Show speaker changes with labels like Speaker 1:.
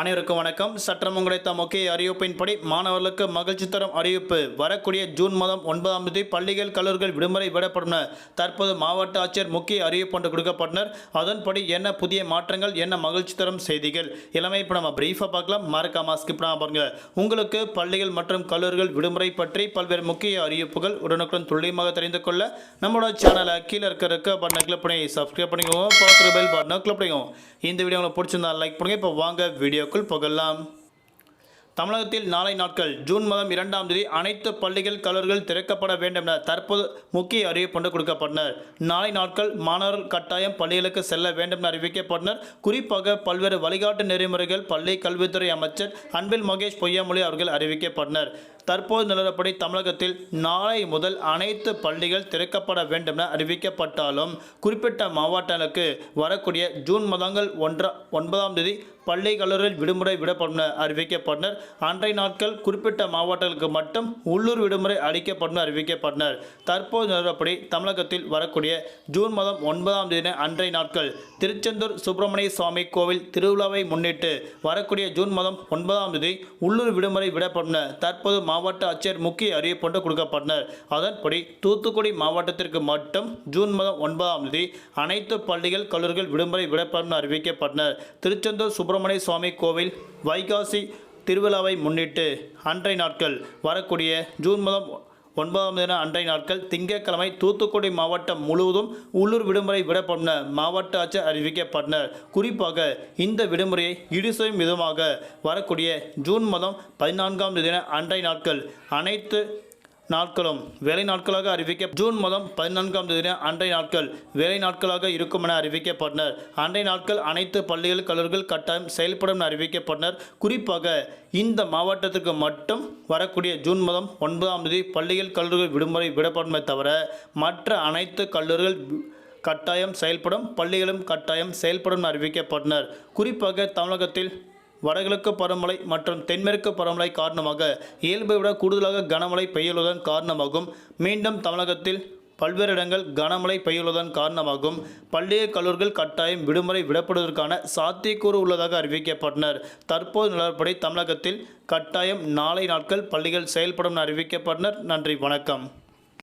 Speaker 1: அனைவருக்கும் வணக்கம். சற்றம் கிடைத்த முக்கிய அறிவிப்பின்படி மாணவர்களுக்கு மகிழ்ச்சி தரும் அறிவிப்பு. வரக்கூடிய ஜூன் மாதம் ஒன்பதாம் தேதி பள்ளிகள் கல்லூரிகள் விடுமுறை விடப்படும். தற்போது மாவட்ட ஆட்சியர் முக்கிய அறிவிப்பு ஒன்று கொடுக்கப்பட்டனர். அதன்படி என்ன புதிய மாற்றங்கள் என்ன மகிழ்ச்சி தரும் செய்திகள் எல்லாமே இப்போ நம்ம பிரீஃபாக பார்க்கலாம். மறக்காம ஸ்கிப் பண்ணாம பாருங்க. உங்களுக்கு பள்ளிகள் மற்றும் கல்லூரிகள் விடுமுறை பற்றி பல்வேறு முக்கிய அறிவிப்புகள் உடனுக்குடன் துல்லியமாக தெரிந்து கொள்ள நம்மளோட சேனலை கீழே இருக்க பட்டனை கிளிக் பண்ணி சப்ஸ்கிரைப் பண்ணிக்கோங்க. பார்த்து பெல் பட்டனை கிளிக் பண்ணிக்கோங்க. இந்த வீடியோ உங்களுக்கு பிடிச்சிருந்தா லைக் பண்ணுங்க. இப்போ வாங்க வீடியோ வீடியோக்குள் புகழலாம். தமிழகத்தில் நாளை நாட்கள் ஜூன் மாதம் இரண்டாம் தேதி அனைத்து பள்ளிகள் கல்லூரிகள் திறக்கப்பட வேண்டும் என தற்போது முக்கிய அறிவிப்பு கொடுக்கப்பட்டனர். நாளை நாட்கள் மாணவர்கள் கட்டாயம் பள்ளிகளுக்கு செல்ல வேண்டும் என அறிவிக்கப்பட்டனர். குறிப்பாக பல்வேறு வழிகாட்டு நெறிமுறைகள் பள்ளி கல்வித்துறை அமைச்சர் அன்பில் மகேஷ் பொய்யாமொழி அவர்கள் அறிவிக்கப்பட்டனர். தற்போது நிலவரப்படி தமிழகத்தில் நாளை முதல் அனைத்து பள்ளிகள் திறக்கப்பட வேண்டும் என அறிவிக்கப்பட்டாலும் குறிப்பிட்ட மாவட்டங்களுக்கு வரக்கூடிய ஜூன் மாதங்கள் ஒன்றா ஒன்பதாம் தேதி பள்ளி கல்லூரியில் விடுமுறை விடப்படும் என அறிவிக்கப்பட்டனர். அன்றைய நாட்கள் குறிப்பிட்ட மாவட்டங்களுக்கு மட்டும் உள்ளூர் விடுமுறை அளிக்கப்படும் அறிவிக்கப்பட்டனர். தற்போது நிலவரப்படி தமிழகத்தில் வரக்கூடிய ஜூன் மாதம் ஒன்பதாம் தேதி அன்றைய நாட்கள் திருச்செந்தூர் சுப்பிரமணிய சுவாமி கோவில் திருவிழாவை முன்னிட்டு வரக்கூடிய ஜூன் மாதம் ஒன்பதாம் தேதி உள்ளூர் விடுமுறை விடப்படும் தற்போது மாவட்ட ஆட்சியர் முக்கிய அறிவிப்பு ஒன்று கொடுக்கப்பட்டனர். அதன்படி தூத்துக்குடி மாவட்டத்திற்கு மட்டும் ஜூன் மாதம் ஒன்பதாம் தேதி அனைத்து பள்ளிகள் கல்லூரிகள் விடுமுறை விடப்படும் அறிவிக்கப்பட்டனர். திருச்செந்தூர் சுப்பிரமணிய சுவாமி கோவில் வைகாசி திருவிழாவை முன்னிட்டு அன்றைய நாட்கள் வரக்கூடிய ஜூன் மாதம் ஒன்பதாம் தின அன்றைய நாட்கள் திங்கட்கிழமை தூத்துக்குடி மாவட்டம் முழுவதும் உள்ளூர் விடுமுறை விடப்படும் மாவட்ட ஆட்சியர் அறிவிக்கப்பட்டனர். குறிப்பாக இந்த விடுமுறையை ஈடு செய்யும் விதமாக வரக்கூடிய ஜூன் மாதம் பதினான்காம் தின அன்றைய நாட்கள் அனைத்து நாட்களும் வேலை நாட்களாக அறிவிக்க ஜூன் மாதம் பதினான்காம் தேதி அன்றைய நாட்கள் வேலை நாட்களாக இருக்கும் என அறிவிக்கப்பட்டனர். அன்றைய நாட்கள் அனைத்து பள்ளிகள் கல்லூரிகள் கட்டாயம் செயல்படும் என அறிவிக்கப்பட்டனர். குறிப்பாக இந்த மாவட்டத்திற்கு மட்டும் வரக்கூடிய ஜூன் மாதம் ஒன்பதாம் தேதி பள்ளிகள் கல்லூரிகள் விடுமுறை விடப்படுமே தவிர மற்ற அனைத்து கல்லூரிகள் கட்டாயம் செயல்படும் பள்ளிகளும் கட்டாயம் செயல்படும் என அறிவிக்கப்பட்டனர். குறிப்பாக தமிழகத்தில் வடகிழக்கு பருவமழை மற்றும் தென்மேற்கு பருவமழை காரணமாக இயல்பை விட கூடுதலாக கனமழை பெய்யுள்ளதன் காரணமாகும். மீண்டும் தமிழகத்தில் பல்வேறு இடங்கள் கனமழை பெய்யுள்ளதன் காரணமாகும். பள்ளிய கல்லூரிகள் கட்டாயம் விடுமுறை விடப்படுவதற்கான சாத்தியக்கூறு உள்ளதாக அறிவிக்கப்பட்டனர். தற்போது நிலவரப்படி தமிழகத்தில் கட்டாயம் நாளை நாட்கள் பள்ளிகள் செயல்படும் என அறிவிக்கப்பட்டனர். நன்றி வணக்கம்.